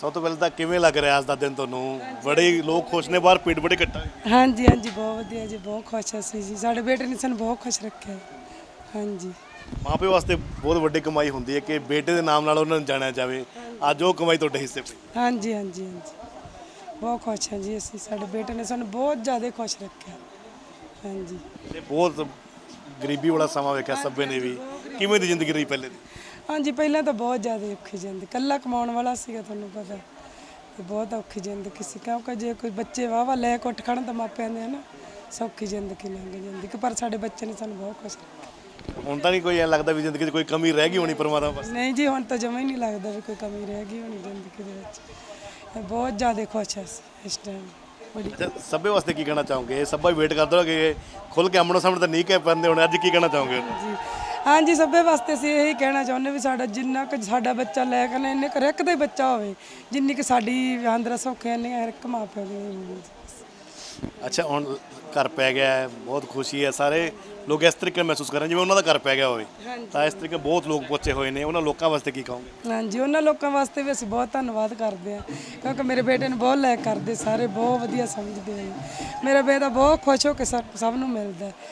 ਸਭ ਤੋਂ ਪਹਿਲਾਂ ਤਾਂ ਕਿਵੇਂ ਲੱਗ ਰਿਹਾ ਅੱਜ ਦਾ ਦਿਨ ਤੁਹਾਨੂੰ? ਬੜੇ ਲੋਕ ਖੁਸ਼ ਨੇ ਬਾਹਰ ਪੀੜ ਬੜੇ ਹੋਏ। ਹਾਂਜੀ ਹਾਂਜੀ ਬਹੁਤ ਵਧੀਆ ਜੀ ਬਹੁਤ ਖੁਸ਼ ਅਸੀਂ ਜੀ। ਸਾਡੇ ਬੇਟੇ ਨੇ ਸਾਨੂੰ ਬਹੁਤ ਖੁਸ਼ ਰੱਖਿਆ ਹਾਂਜੀ। ਮਾਂ ਪਿਓ ਵਾਸਤੇ ਬਹੁਤ ਵੱਡੀ ਕਮਾਈ ਹੁੰਦੀ ਹੈ ਕਿ ਬੇਟੇ ਦੇ ਨਾਮ ਨਾਲ ਉਹਨਾਂ ਨੂੰ ਜਾਣਿਆ ਜਾਵੇ। ਅੱਜ ਉਹ ਕਮਾਈ ਤੁਹਾਡੇ ਹਿੱਸੇ ਪਈ। ਹਾਂਜੀ ਹਾਂਜੀ ਹਾਂਜੀ। ਬਹੁਤ ਖੁਸ਼ ਹਾਂ ਜੀ ਅਸੀਂ। ਸਾਡੇ ਬੇਟੇ ਨੇ ਸਾਨੂੰ ਬਹੁਤ ਜ਼ਿਆਦਾ ਖੁਸ਼ ਰੱਖਿਆ। ਹਾਂਜੀ। ਤੇ ਬਹੁਤ ਗਰੀਬੀ ਵਾਲਾ ਸਮਾਂ ਵੇਖਿਆ ਸਭੇ ਨੇ ਵੀ। ਕਿਵੇਂ ਦੀ ਜ਼ਿੰਦਗੀ ਰਹੀ ਪਹਿਲੇ ਦੀ? ਹਾਂਜੀ ਪਹਿਲਾਂ ਤਾਂ ਬਹੁਤ ਜ਼ਿਆਦਾ ਔਖੀ ਜ਼ਿੰਦਗੀ। ਕੱਲਾ ਕਮਾਉਣ ਵਾਲਾ ਸੀਗਾ ਤੁਹਾਨੂੰ ਪਤਾ। ਤੇ ਬਹੁਤ ਔਖੀ ਜ਼ਿੰਦਗੀ ਸੀ। ਕਿਉਂਕਿ ਜੇ ਕੋਈ ਬੱਚੇ ਵਾਵਾ ਲੈ ਕੇ ਉੱਠ ਖੜਨ ਤਾਂ ਮਾਪਿਆਂ ਦੇ ਹਨਾ? ਸੌਖੀ ਜ਼ਿੰਦਗੀ ਲੰਘ ਜਾਂਦੀ ਕਿ ਪਰ ਸਾਡੇ ਬੱਚੇ ਨੇ ਸਾਨੂੰ ਬਹੁਤ ਰੱਖਿਆ ਹੁਣ ਤਾਂ ਨਹੀਂ ਕੋਈ ਐ ਲੱਗਦਾ ਵੀ ਜ਼ਿੰਦਗੀ 'ਚ ਕੋਈ ਕਮੀ ਰਹਿ ਗਈ ਹੋਣੀ ਪਰਮਾਤਮਾ ਪਾਸੇ? ਨਹੀਂ ਜੀ ਹੁਣ ਤਾਂ ਜਮਾ ਹੀ ਨਹੀਂ ਲੱਗਦਾ ਵੀ ਕੋਈ ਕਮੀ ਰਹਿ ਗਈ ਹੋਣੀ ਜ਼ਿੰਦਗੀ ਦੇ ਵਿੱਚ। ਮੈਂ ਬਹੁਤ ਜ਼ਿਆਦਾ ਖੁਸ਼ ਹਾਂ ਇਸ ਟਾਈਮ ਬੜੀ ਸਭੇ ਵਾਸਤੇ ਕੀ ਕਹਿਣਾ ਚਾਹੋਗੇ? ਸਭਾ ਵੇਟ ਕਰਦੇ ਕਿ ਖੁੱਲ ਕੇ ਆਮਣੋ ਸਾਹਮਣੇ ਤਾਂ ਨਹੀਂ ਕਹਿ ਪਾਉਂਦੇ ਹੁਣ। ਅੱਜ ਕੀ ਕਹਿਣਾ ਚਾਹੋਗੇ? ਜੀ ਹਾਂਜੀ ਸਭੇ ਵਾਸਤੇ ਅਸੀਂ ਇਹੀ ਕਹਿਣਾ ਚਾਹੁੰਦੇ ਵੀ ਸਾਡਾ ਜਿੰਨਾ ਕੁ ਸਾਡਾ ਬੱਚਾ ਲੈ ਕੇ ਨਾ ਇੰਨੇ ਕੁ ਹਰ ਇੱਕ ਦਾ ਹੀ ਬੱਚਾ ਹੋਵੇ ਜਿੰਨੀ ਕਿ ਸਾਡੀ ਆਂਦਰਾ ਸੌਖੇ ਇੰਨੀ ਹਰ ਇੱਕ ਮਾਂ ਪਿਓ ਦੀ। ਅੱਛਾ ਹੁਣ ਘਰ ਪੈ ਗਿਆ ਹੈ ਬਹੁਤ ਖੁਸ਼ੀ ਹੈ ਸਾਰੇ ਲੋਕ ਇਸ ਤਰੀਕੇ ਨਾਲ ਮਹਿਸੂਸ ਕਰ ਰਹੇ ਜਿਵੇਂ ਉਹਨਾਂ ਦਾ ਘਰ ਪੈ ਗਿਆ ਹੋਵੇ ਤਾਂ ਇਸ ਤਰੀਕੇ ਬਹੁਤ ਲੋਕ ਪਹੁੰਚੇ ਹੋਏ ਨੇ ਉਹਨਾਂ ਲੋਕਾਂ ਵਾਸਤੇ ਕੀ ਕਹੋਗੇ ਹਾਂਜੀ ਉਹਨਾਂ ਲੋਕਾਂ ਵਾਸਤੇ ਵੀ ਅਸੀਂ ਬਹੁਤ ਧੰਨਵਾਦ ਕਰਦੇ ਹਾਂ ਕਿਉਂਕਿ ਮੇਰੇ ਬੇਟੇ ਨੂੰ ਬਹੁਤ ਲਾਇਕ ਕਰਦੇ ਸਾਰੇ ਬਹੁਤ ਵਧੀਆ ਸਮਝਦੇ ਆ ਜੀ। ਮੇਰਾ ਬੇਟਾ ਬਹੁਤ ਖੁਸ਼ ਹੋ ਕੇ ਸਭ ਸਭ ਨੂੰ ਮਿਲਦਾ ਹੈ।